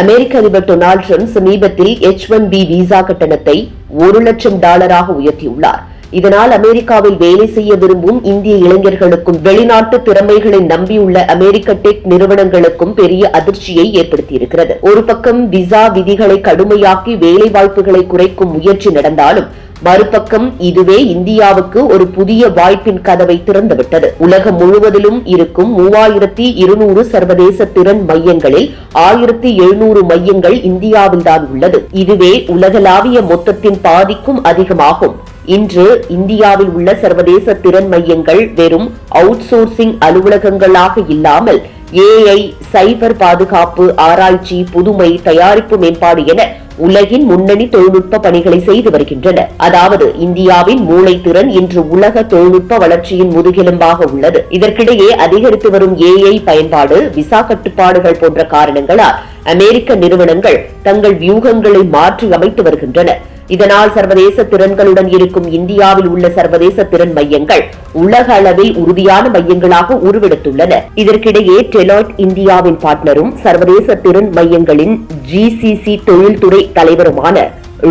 அமெரிக்க அதிபர் Donald Trump சமீபத்தில் H one B visa கட்டணத்தை ஒரு லட்சம் டாலராக உயர்த்தியுள்ளார். இதனால் அமெரிக்காவில் வேலை செய்ய விரும்பும் இந்திய இளைஞர்களுக்கும் வெளிநாட்டு திறமைகளை நம்பியுள்ள அமெரிக்க டெக் நிறுவனங்களுக்கும் பெரிய அதிர்ச்சியை ஏற்படுத்தியிருக்கிறது. ஒரு பக்கம் விசா விதிகளை கடுமையாக்கி வேலை வாய்ப்புகளை குறைக்கும் முயற்சி நடந்தாலும் மறுபக்கம் இதுவே இந்தியாவுக்கு ஒரு புதிய வாய்ப்பின் கதவை திறந்துவிட்டது. உலகம் முழுவதிலும் இருக்கும் மூவாயிரத்தி இருநூறு சர்வதேச திறன் மையங்களில் ஆயிரத்தி எழுநூறு மையங்கள் இந்தியாவில்தான் உள்ளது. இதுவே உலகளாவிய மொத்தத்தின் பாதிக்கும் அதிகமாகும். இன்று இந்தியாவில் உள்ள சர்வதேச திறன் மையங்கள் வெறும் அவுட்சோர்சிங் அலுவலகங்களாக இல்லாமல் ஏஐ சைபர் பாதுகாப்பு ஆராய்ச்சி புதுமை தயாரிப்பு மேம்பாடு என உலகின் முன்னணி தொழில்நுட்ப பணிகளை செய்து வருகின்றன. அதாவது இந்தியாவின் மூளைத்திறன் இன்று உலக தொழில்நுட்ப வளர்ச்சியின் முதுகெலும்பாக உள்ளது. இதற்கிடையே அதிகரித்து வரும் ஏஐ பயன்பாடு விசா கட்டுப்பாடுகள் போன்ற காரணங்களால் அமெரிக்க நிறுவனங்கள் தங்கள் வியூகங்களை மாற்றி அமைத்து வருகின்றன. இதனால் சர்வதேச திறன்களுடன் இருக்கும் இந்தியாவில் உள்ள சர்வதேச திறன் மையங்கள் உலக அளவில் உறுதியான மையங்களாக உருவெடுத்துள்ளன. இதற்கிடையே டெலாய்ட் இந்தியாவின் பார்ட்னரும் சர்வதேச திறன் மையங்களின் ஜிசிசி தொழில்துறை தலைவருமான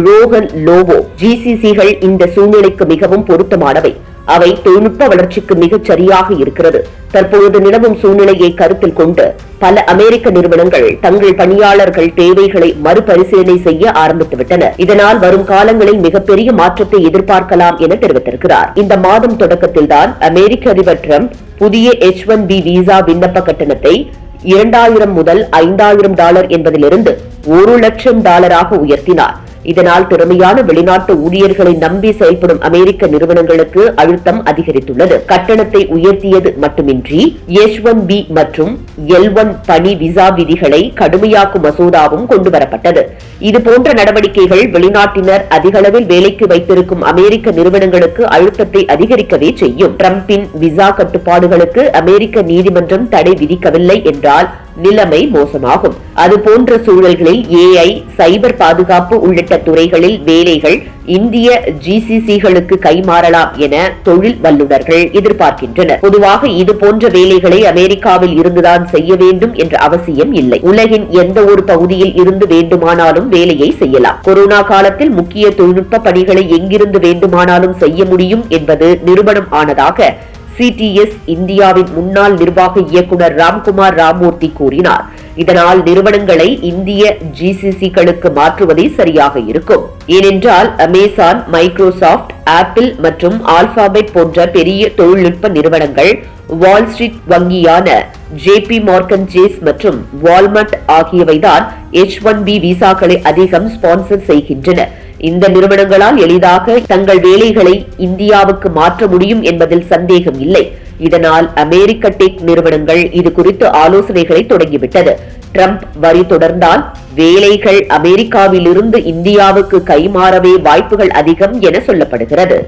ரோகன் லோவோ. ஜிசிசிகள் இந்த சூழ்நிலைக்கு மிகவும் பொருத்தமானவை. அவை தொழில்நுட்ப வளர்ச்சிக்கு மிகச் சரியாக இருக்கிறது. தற்பொழுது நிலவும் சூழ்நிலையை கருத்தில் கொண்டு பல அமெரிக்க நிறுவனங்கள் தங்கள் பணியாளர்கள் தேவைகளை மறுபரிசீலனை செய்ய ஆரம்பித்துவிட்டன இதனால் வரும் காலங்களில் மிகப்பெரிய மாற்றத்தை எதிர்பார்க்கலாம் என தெரிவித்திருக்கிறார். இந்த மாதம் தொடக்கத்தில் தான் அமெரிக்க அதிபர் டிரம்ப் புதிய எச் ஒன் பி விசா விண்ணப்ப கட்டணத்தை இரண்டாயிரம் முதல் ஐந்தாயிரம் டாலர் என்பதிலிருந்து ஒரு லட்சம் டாலராக உயர்த்தினார். இதனால் திறமையான வெளிநாட்டு ஊழியர்களை நம்பி செயல்படும் அமெரிக்க நிறுவனங்களுக்கு அழுத்தம் அதிகரித்துள்ளது. கட்டணத்தை உயர்த்தியது மட்டுமின்றி எச் ஒன் பி மற்றும் எல் ஒன் பணி விசா விதிகளை கடுமையாக்கும் மசோதாவும் கொண்டுவரப்பட்டது. இதுபோன்ற நடவடிக்கைகள் வெளிநாட்டினர் அதிகளவில் வேலைக்கு வைத்திருக்கும் அமெரிக்க நிறுவனங்களுக்கு அழுத்தத்தை அதிகரிக்கவே செய்யும். டிரம்பின் விசா கட்டுப்பாடுகளுக்கு அமெரிக்க நீதிமன்றம் தடை விதிக்கவில்லை என்றால் நிலைமை மோசமாகும். அதுபோன்ற சூழல்களில் ஏஐ சைபர் பாதுகாப்பு உள்ளிட்ட துறைகளில் வேலைகள் இந்திய ஜிசிசிகளுக்கு கைமாறலாம் என தொழில் வல்லுநர்கள் எதிர்பார்க்கின்றனர். பொதுவாக இது போன்ற வேலைகளை அமெரிக்காவில் இருந்துதான் செய்ய வேண்டும் என்ற அவசியம் இல்லை. உலகின் எந்த ஒரு பகுதியில் இருந்து வேண்டுமானாலும் வேலையை செய்யலாம். கொரோனா காலத்தில் முக்கிய தொழில்நுட்ப பணிகளை எங்கிருந்து வேண்டுமானாலும் செய்ய முடியும் என்பது நிறுவனம் ஆனதாக சிடிஎஸ் இந்தியாவின் முன்னாள் நிர்வாக இயக்குனர் ராம்குமார் ராமூர்த்தி கூறினார். இதனால் நிறுவனங்களை இந்திய ஜிசிசிகளுக்கு மாற்றுவதே சரியாக இருக்கும். ஏனென்றால் அமேசான் மைக்ரோசாப்ட் ஆப்பிள் மற்றும் ஆல்பாபெட் போன்ற பெரிய தொழில்நுட்ப நிறுவனங்கள் Wall Street வங்கியான JP Morgan Chase மற்றும் வால்மட் ஆகியவைதான் எச் ஒன் பி விசாக்களை அதிகம் ஸ்பான்சர் செய்கின்றன. இந்த நிறுவனங்களால் எளிதாக தங்கள் வேலைகளை இந்தியாவுக்கு மாற்ற முடியும் என்பதில் சந்தேகம் இல்லை. இதனால் அமெரிக்க டெக் நிறுவனங்கள் இது குறித்து ஆலோசனைகளை தொடங்கிவிட்டது. ட்ரம்ப் வரி தொடர்ந்தால் வேலைகள் அமெரிக்காவிலிருந்து இந்தியாவுக்கு கைமாறவே வாய்ப்புகள் அதிகம் என சொல்லப்படுகிறது.